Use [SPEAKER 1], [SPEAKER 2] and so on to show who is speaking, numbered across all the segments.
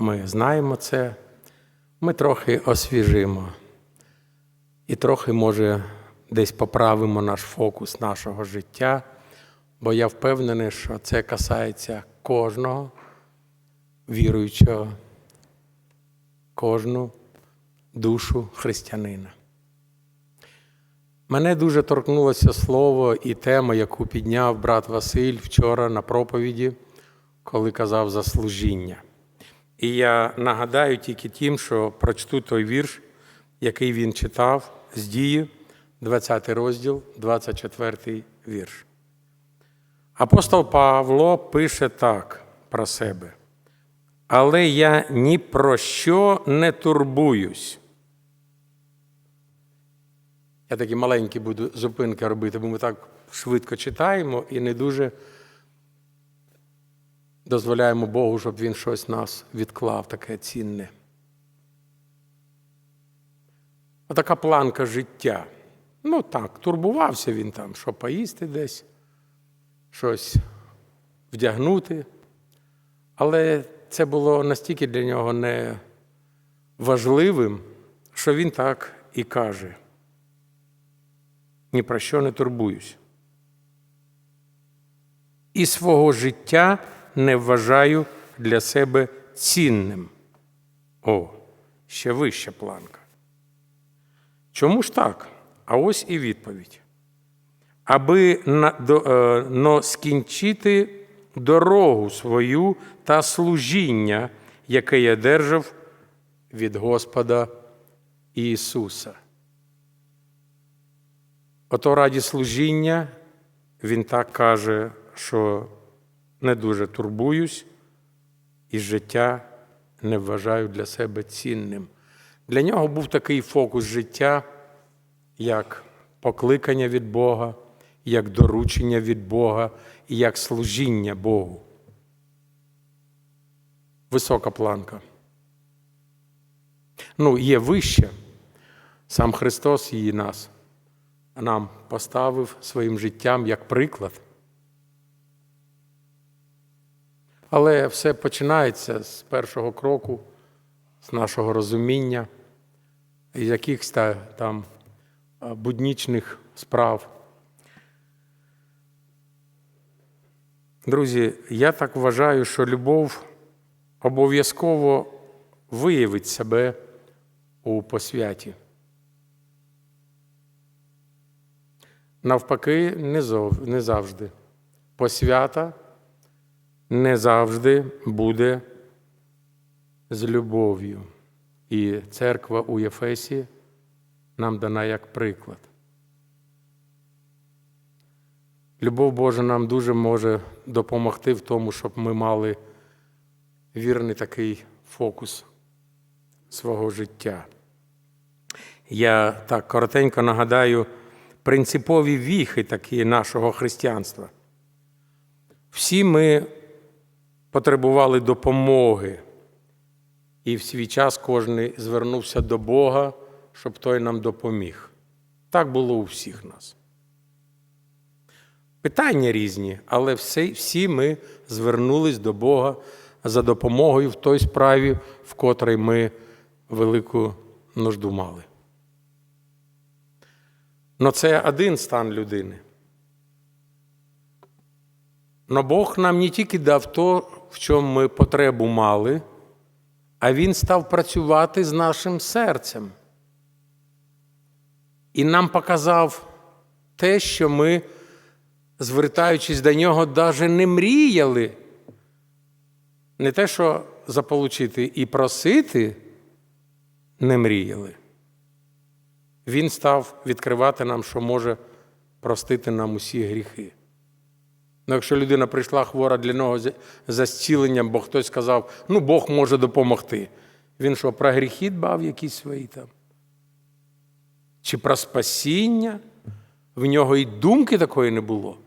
[SPEAKER 1] ми знаємо це, ми трохи освіжимо і трохи, може, десь поправимо наш фокус нашого життя, бо я впевнений, що це касається кожного віруючого, кожну душу християнина. Мене дуже торкнулося слово і тема, яку підняв брат Василь вчора на проповіді, коли казав за служіння. І я нагадаю тільки тим, що прочту той вірш, який він читав з дії, 20 розділ, 24 вірш. Апостол Павло пише так про себе. Але я ні про що не турбуюсь. Я такі маленькі буду зупинки робити, бо ми так швидко читаємо і не дуже дозволяємо Богу, щоб Він щось нас відклав, таке цінне. Отака планка життя. Ну так, турбувався він там, що поїсти десь, щось вдягнути. Але це було настільки для нього не важливим, що він так і каже. Ні про що не турбуюсь. І свого життя не вважаю для себе цінним. О, ще вища планка. Чому ж так? А ось і відповідь. Аби на, до, е, но скінчити дорогу свою та служіння, яке я держав від Господа Ісуса. Ото раді служіння він так каже, що не дуже турбуюсь і життя не вважаю для себе цінним. Для нього був такий фокус життя, як покликання від Бога, як доручення від Бога і як служіння Богу. Висока планка. Ну, є вище. Сам Христос її нас нам поставив своїм життям як приклад. Але все починається з першого кроку, з нашого розуміння, з якихось там буднічних справ. Друзі, я так вважаю, що любов обов'язково виявить себе у посвяті. Навпаки, не, завжди. Посвята не завжди буде з любов'ю. І церква у Єфесі нам дана як приклад. Любов Божа нам дуже може допомогти в тому, щоб ми мали вірний такий фокус свого життя. Я так коротенько нагадаю принципові віхи такі нашого християнства. Всі ми потребували допомоги, і в свій час кожен звернувся до Бога, щоб той нам допоміг. Так було у всіх нас. Питання різні, але всі, ми звернулись до Бога за допомогою в той справі, в котрій ми велику нужду мали. Но це один стан людини. Но Бог нам не тільки дав то, в чому ми потребу мали, а Він став працювати з нашим серцем. І нам показав те, що ми, звертаючись до нього, навіть не мріяли. Не те, що заполучити і просити, не мріяли. Він став відкривати нам, що може простити нам усі гріхи. Ну, Якщо людина прийшла хвора для нього за зціленням, бо хтось сказав, ну Бог може допомогти. Він що, про гріхи дбав якісь свої там? Чи про спасіння? В нього і думки такої не було.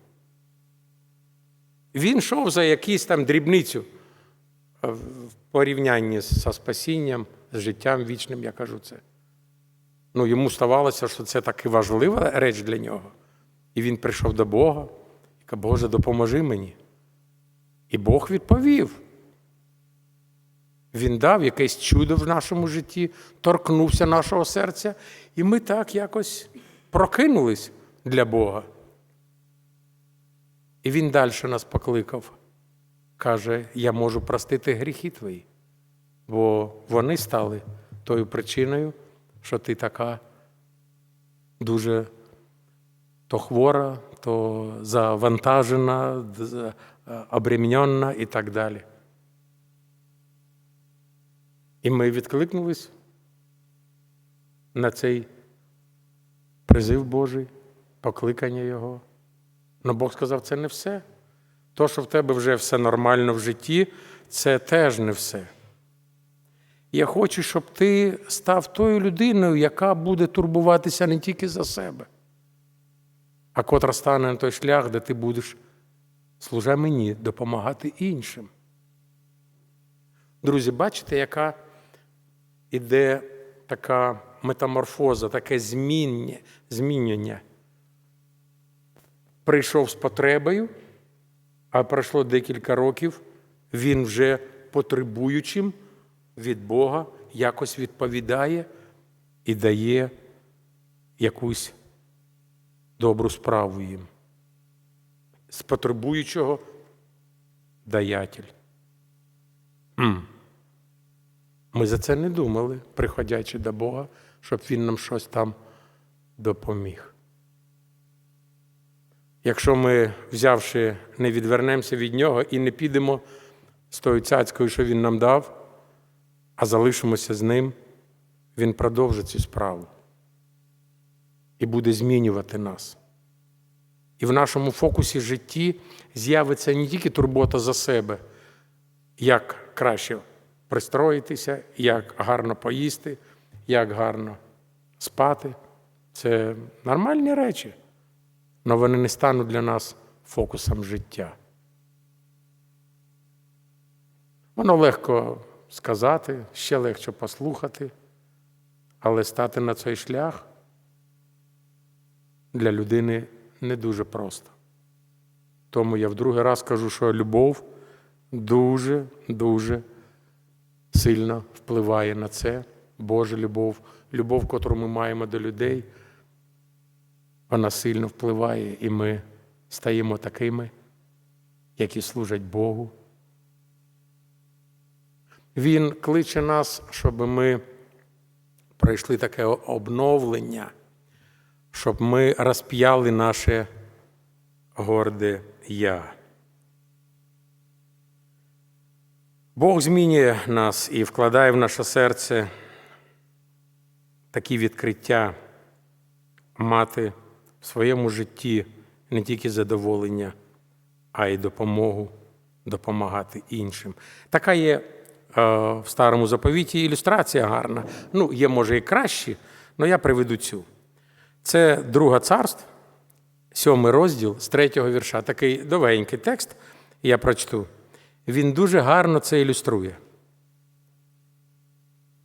[SPEAKER 1] Він йшов за якісь там дрібницю в порівнянні з спасінням, з життям вічним, я кажу це. Ну, йому ставалося, що це таки важлива реч для нього. І він прийшов до Бога Боже, допоможи мені. І Бог відповів. Він дав якесь чудо в нашому житті, торкнувся нашого серця, і ми так якось прокинулись для Бога. І він далі нас покликав. Каже: Я можу простити гріхи твої, бо вони стали тою причиною, що ти така дуже то хвора, то завантажена, з- обременена і так далі. І ми відкликнулись на цей призив Божий, покликання Його. Но Бог сказав, це не все. То, що в тебе вже все нормально в житті, це теж не все. Я хочу, щоб ти став тою людиною, яка буде турбуватися не тільки за себе, а котра стане на той шлях, де ти будеш, служа мені, допомагати іншим. Друзі, бачите, яка іде така метаморфоза, таке зміння, змінення. Прийшов з потребою, а пройшло декілька років, він вже потребуючим від Бога якось відповідає і дає якусь добру справу їм. З потребуючого даятель. Ми за це не думали, приходячи до Бога, щоб Він нам щось там допоміг. Якщо ми, взявши, не відвернемося від нього і не підемо з тою цяцькою, що він нам дав, а залишимося з ним, він продовжить цю справу і буде змінювати нас. І в нашому фокусі житті з'явиться не тільки турбота за себе, як краще пристроїтися, як гарно поїсти, як гарно спати. Це нормальні речі, але вони не стануть для нас фокусом життя. Воно легко сказати, ще легше послухати, але стати на цей шлях для людини не дуже просто. Тому я в другий раз кажу, що любов дуже, дуже сильно впливає на це. Божа любов, любов, яку ми маємо до людей, вона сильно впливає, і ми стаємо такими, які служать Богу. Він кличе нас, щоб ми пройшли таке обновлення, щоб ми розп'яли наше горде я. Бог змінює нас і вкладає в наше серце такі відкриття мати в своєму житті не тільки задоволення, а й допомогу допомагати іншим. Така є е, в старому заповіті ілюстрація гарна. Ну, є, може, і кращі, але я приведу цю. Це друга царств, сьомий розділ з третього вірша. Такий довгенький текст, я прочту. Він дуже гарно це ілюструє.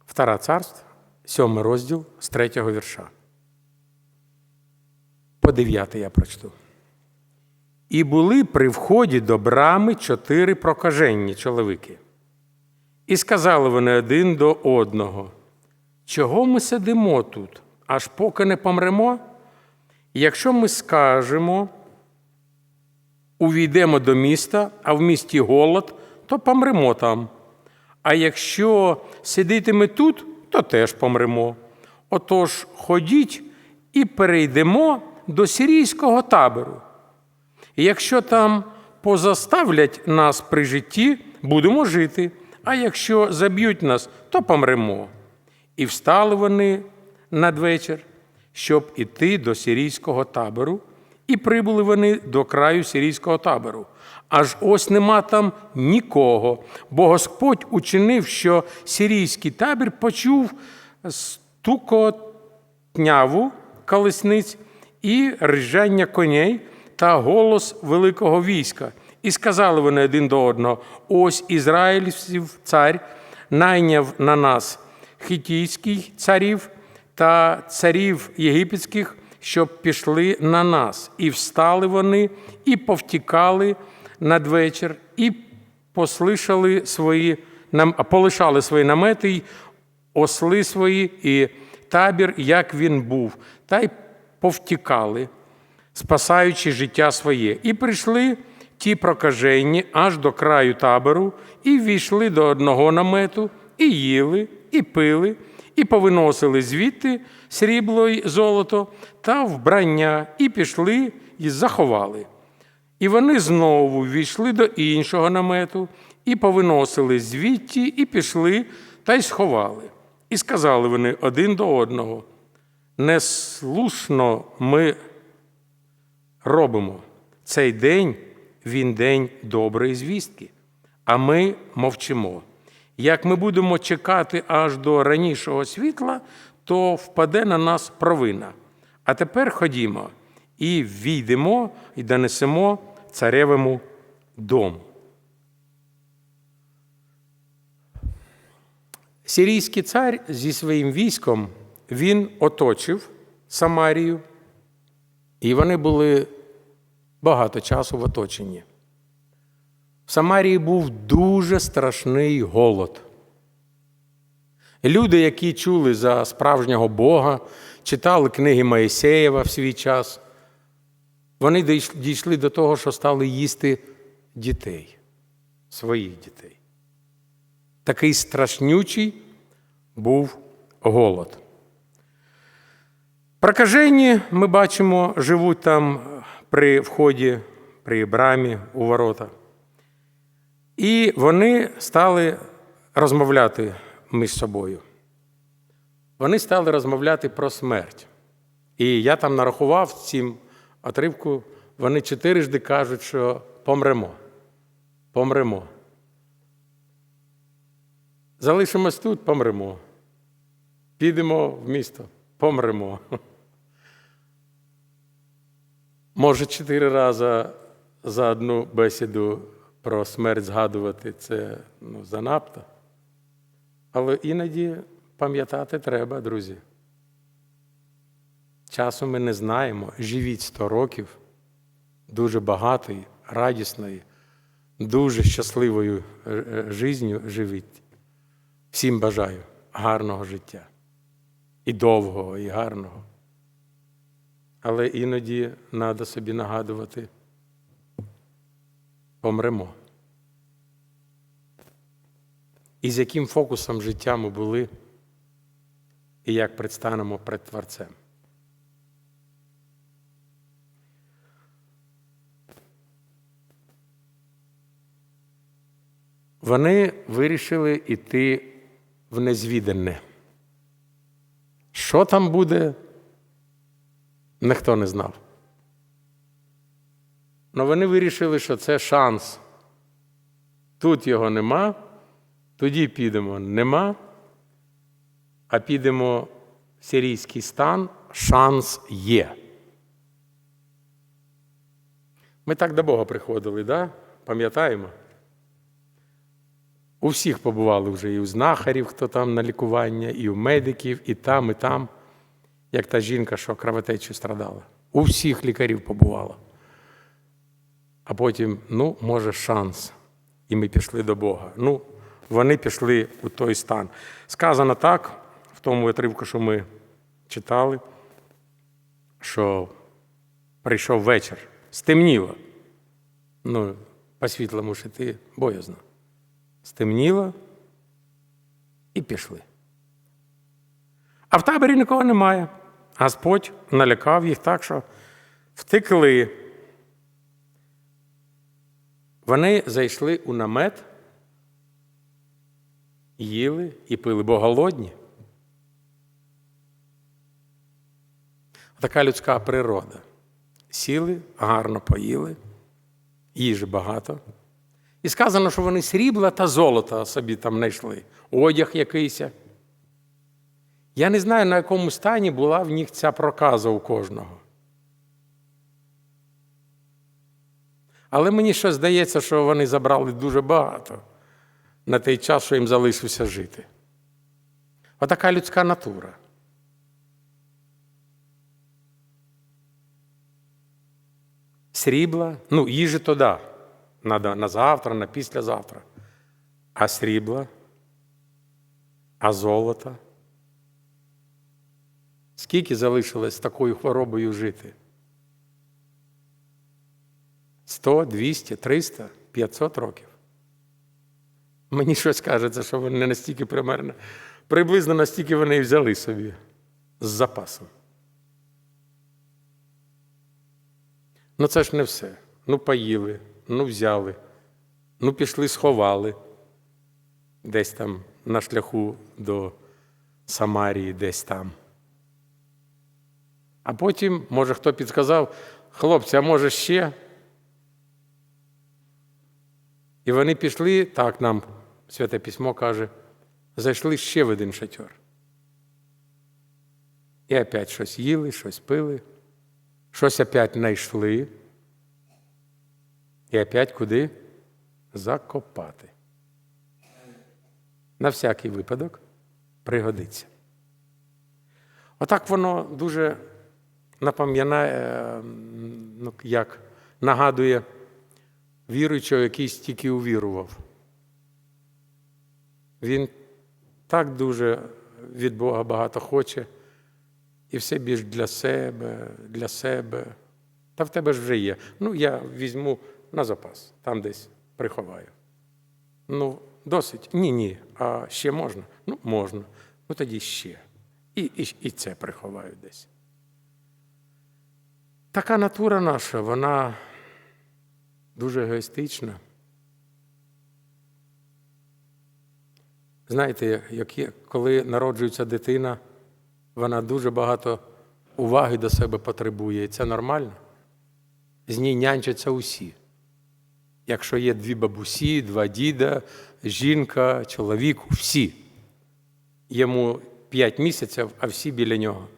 [SPEAKER 1] Втора царств, сьомий розділ з третього вірша. По дев'ятий я прочту. І були при вході до брами чотири прокаженні чоловіки. І сказали вони один до одного: Чого ми сидимо тут, аж поки не помремо? Якщо ми скажемо, увійдемо до міста, а в місті голод, то помремо там. А якщо сидитиме тут, то теж помремо. Отож, ходіть і перейдемо до сирійського табору. Якщо там позаставлять нас при житті, будемо жити, а якщо заб'ють нас, то помремо. І встали вони надвечір, щоб іти до сирійського табору, і прибули вони до краю сирійського табору. Аж ось нема там нікого, бо Господь учинив, що сирійський табір почув стукотняву колесниць і ржання коней та голос великого війська. І сказали вони один до одного: ось Ізраїльський цар найняв на нас хітійських царів та царів єгипетських, щоб пішли на нас. І встали вони, і повтікали надвечір, і послишали свої полишали свої намети, й осли свої і табір, як він був, та й повтікали, спасаючи життя своє. І прийшли ті прокажені аж до краю табору, і ввійшли до одного намету, і їли, і пили, і повиносили звідти срібло й золото та вбрання, і пішли і заховали. І вони знову ввійшли до іншого намету, і повиносили звідті, і пішли, та й сховали. І сказали вони один до одного: неслушно ми робимо. Цей день він день доброї звістки, а ми мовчимо. Як ми будемо чекати аж до ранішого світла, то впаде на нас провина. А тепер ходімо і війдемо і донесемо царевому дому. Сирійський цар зі своїм військом він оточив Самарію, і вони були багато часу в оточенні. В Самарії був дуже страшний голод. Люди, які чули за справжнього Бога, читали книги Моїсеєва в свій час, вони дійшли до того, що стали їсти дітей, своїх дітей. Такий страшнючий був голод. Прокажені, ми бачимо, живуть там при вході, при брамі у ворота. І вони стали розмовляти між собою. Вони стали розмовляти про смерть. І я там нарахував в цім отривку, вони чотирижди кажуть, що помремо. Помремо. Залишимось тут, помремо. Підемо в місто, помремо. Може, чотири рази за одну бесіду про смерть згадувати це ну, занадто. Але іноді пам'ятати треба, друзі. Часу ми не знаємо. Живіть 100 років дуже багатої, радісної, дуже щасливою е, е, життю живіть. Всім бажаю гарного життя. І довгого, і гарного. Але іноді треба собі нагадувати, помремо. І з яким фокусом життя ми були, і як предстанемо перед Творцем. Вони вирішили йти в незвідане. Що там буде, ніхто не знав. Але вони вирішили, що це шанс. Тут його нема, тоді підемо нема, а підемо в сирійський стан, шанс є. Ми так до Бога приходили, да? пам'ятаємо? У всіх побували вже і у знахарів, хто там на лікування, і у медиків, і там, і там, як та жінка, що кровотечею страдала. У всіх лікарів побувала. А потім, ну, може, шанс. І ми пішли до Бога. Ну, вони пішли у той стан. Сказано так, в тому отривку, що ми читали, що прийшов вечір, стемніло. Ну, по світлому ж іти боязно. Стемніло і пішли. А в таборі нікого немає. Господь налякав їх так, що втекли. Вони зайшли у намет, їли і пили, бо голодні. Така людська природа. Сіли, гарно поїли, їжі багато. І сказано, що вони срібла та золота собі там знайшли, одяг якийсь. Я не знаю, на якому стані була в них ця проказа у кожного. Але мені ще здається, що вони забрали дуже багато на той час, що їм залишився жити. Отака людська натура. Срібла, ну, їжі то да, Надо на завтра, на післязавтра. А срібла А золото? Скільки залишилось такою хворобою жити? 100, 200, 300, 500 років. Мені щось кажеться, що вони не настільки примерно. Приблизно настільки вони і взяли собі з запасом. Ну це ж не все. Ну, поїли, ну взяли, ну пішли, сховали десь там на шляху до Самарії, десь там. А потім, може, хто підказав, хлопці, а може ще? І вони пішли, так нам Святе Письмо каже, зайшли ще в один шатер. І опять щось їли, щось пили, щось опять знайшли. І опять куди? Закопати. На всякий випадок пригодиться. Отак воно дуже напам'ятає, ну, як нагадує віруючого, який стільки увірував. Він так дуже від Бога багато хоче, і все більш для себе, для себе. Та в тебе ж вже є. Ну, я візьму на запас, там десь приховаю. Ну, досить? Ні, ні. А ще можна? Ну, можна. Ну тоді ще. І, і, і це приховаю десь. Така натура наша, вона дуже егоїстична. Знаєте, як коли народжується дитина, вона дуже багато уваги до себе потребує, і це нормально. З ній нянчаться усі. Якщо є дві бабусі, два діда, жінка, чоловік, всі. Йому п'ять місяців, а всі біля нього.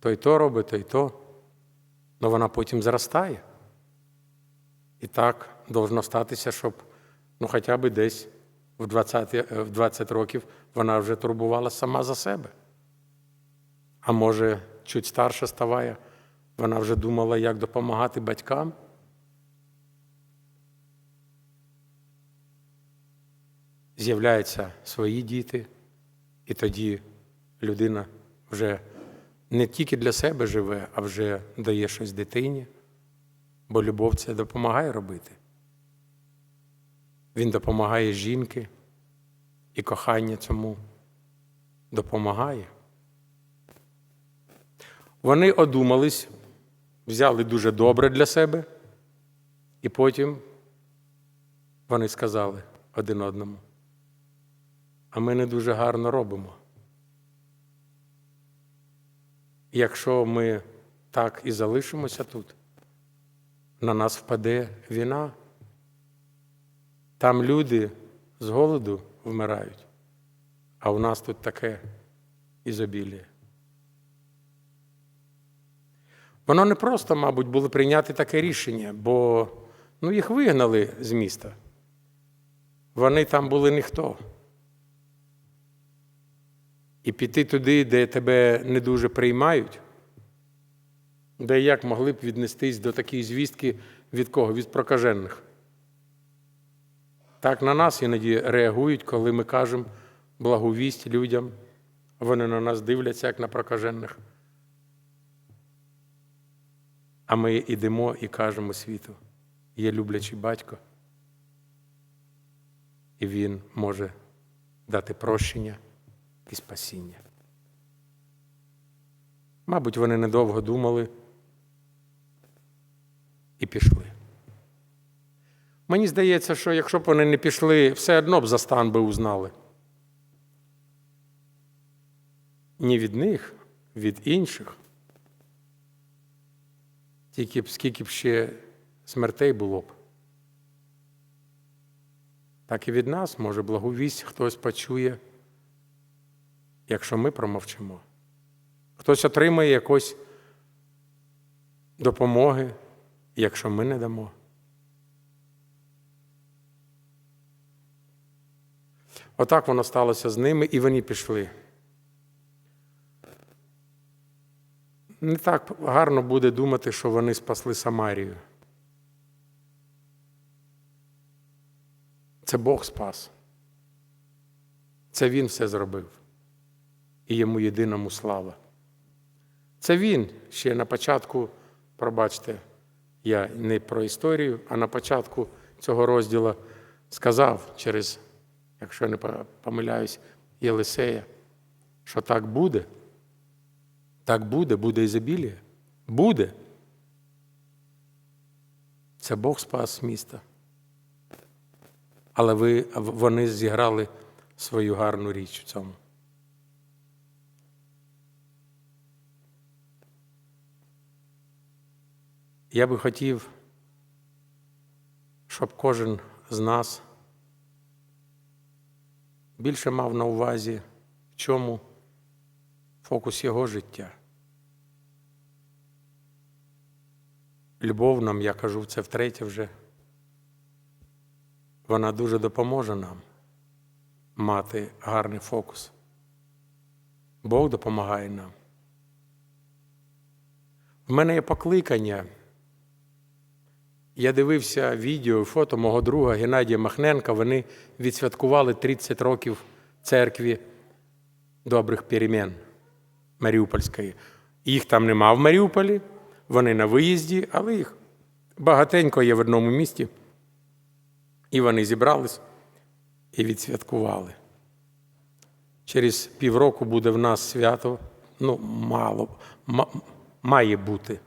[SPEAKER 1] Той то робить, той то. Але вона потім зростає. І так должно статися, щоб ну, хоча б десь в 20, в 20 років вона вже турбувала сама за себе. А може, чуть старша ставає, вона вже думала, як допомагати батькам. З'являються свої діти, і тоді людина вже не тільки для себе живе, а вже дає щось дитині, бо любов це допомагає робити. Він допомагає жінки, і кохання цьому допомагає. Вони одумались, взяли дуже добре для себе, і потім вони сказали один одному, а ми не дуже гарно робимо. Якщо ми так і залишимося тут, на нас впаде війна. Там люди з голоду вмирають, а у нас тут таке ізобіліє. Воно не просто, мабуть, було прийняти таке рішення, бо ну, їх вигнали з міста. Вони там були ніхто. І піти туди, де тебе не дуже приймають, де як могли б віднестись до такої звістки від кого? Від прокажених. Так на нас іноді реагують, коли ми кажемо благовість людям. Вони на нас дивляться, як на прокажених. А ми йдемо і кажемо світу, є люблячий батько, і він може дати прощення і спасіння. Мабуть, вони недовго думали і пішли. Мені здається, що якщо б вони не пішли, все одно б за стан би узнали. Ні від них, від інших. Тільки б скільки б ще смертей було б. Так і від нас, може, благовість хтось почує, якщо ми промовчимо. Хтось отримає якось допомоги, якщо ми не дамо. Отак воно сталося з ними, і вони пішли. Не так гарно буде думати, що вони спасли Самарію. Це Бог спас. Це Він все зробив. І йому єдиному слава. Це він ще на початку, пробачте, я не про історію, а на початку цього розділу сказав через, якщо не помиляюсь, Єлисея, що так буде. Так буде, буде ізобілія. Буде. Це Бог спас міста. Але ви, вони зіграли свою гарну річ в цьому. Я би хотів, щоб кожен з нас більше мав на увазі, в чому фокус його життя. Любов нам, я кажу це втретє вже, вона дуже допоможе нам мати гарний фокус. Бог допомагає нам. В мене є покликання. Я дивився відео і фото мого друга Геннадія Махненка. Вони відсвяткували 30 років церкві добрих перемін Маріупольської. Їх там нема в Маріуполі, вони на виїзді, але їх багатенько є в одному місті. І вони зібрались і відсвяткували. Через півроку буде в нас свято, ну, мало, має бути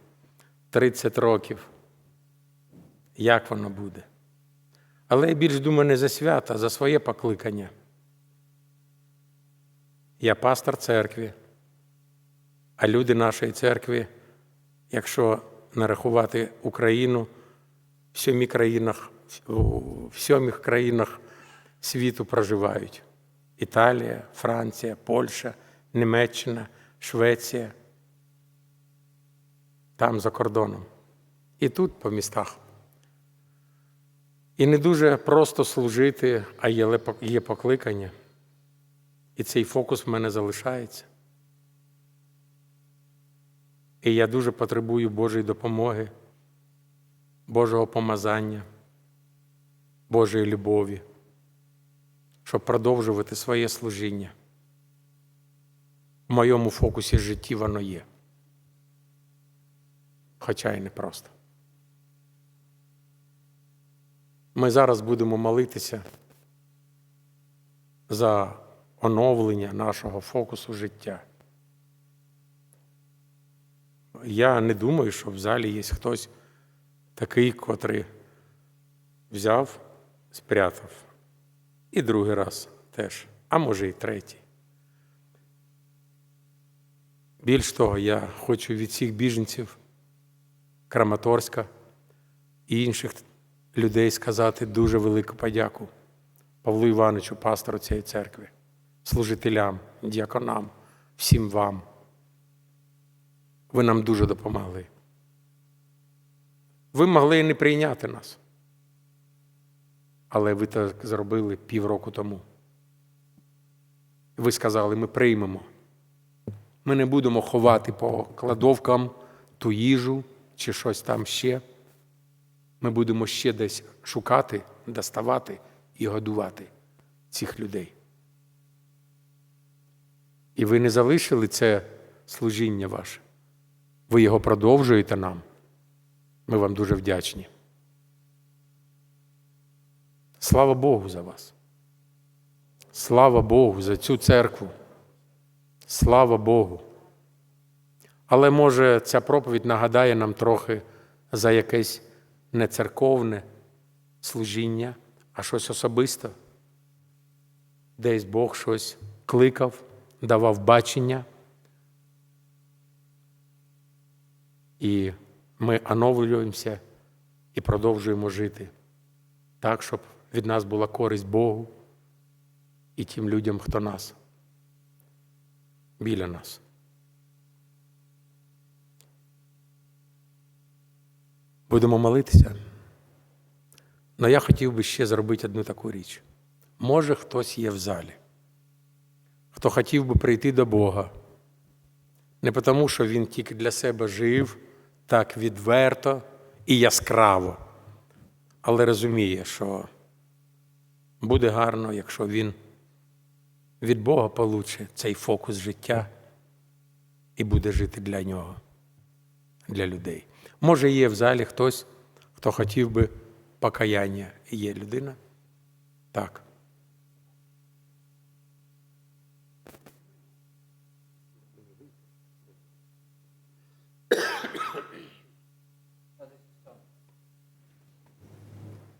[SPEAKER 1] 30 років як воно буде. Але я більш думаю не за свята, а за своє покликання. Я пастор церкви, а люди нашої церкви, якщо нарахувати Україну в сьомі країнах, в сьомих країнах світу проживають: Італія, Франція, Польща, Німеччина, Швеція. Там за кордоном. І тут по містах. І не дуже просто служити, а є покликання. І цей фокус в мене залишається. І я дуже потребую Божої допомоги, Божого помазання, Божої любові, щоб продовжувати своє служіння. В моєму фокусі житті воно є. Хоча й не просто. Ми зараз будемо молитися за оновлення нашого фокусу життя. Я не думаю, що в залі є хтось такий, котрий взяв, спрятав. І другий раз теж, а може і третій. Більш того, я хочу від всіх біженців Краматорська і інших людей сказати дуже велику подяку Павлу Івановичу, пастору цієї церкви, служителям, діаконам, всім вам. Ви нам дуже допомогли. Ви могли і не прийняти нас. Але ви так зробили півроку тому. Ви сказали, ми приймемо. Ми не будемо ховати по кладовкам ту їжу чи щось там ще ми будемо ще десь шукати, доставати і годувати цих людей. І ви не залишили це служіння ваше. Ви його продовжуєте нам. Ми вам дуже вдячні. Слава Богу за вас. Слава Богу за цю церкву. Слава Богу. Але може ця проповідь нагадає нам трохи за якесь не церковне служіння, а щось особисте. Десь Бог щось кликав, давав бачення. І ми оновлюємося і продовжуємо жити так, щоб від нас була користь Богу і тим людям, хто нас біля нас. Будемо молитися. Але я хотів би ще зробити одну таку річ. Може, хтось є в залі, хто хотів би прийти до Бога. Не тому, що він тільки для себе жив так відверто і яскраво, але розуміє, що буде гарно, якщо він від Бога получить цей фокус життя і буде жити для нього, для людей. Може, є в залі хтось, хто хотів би покаяння. Є людина? Так.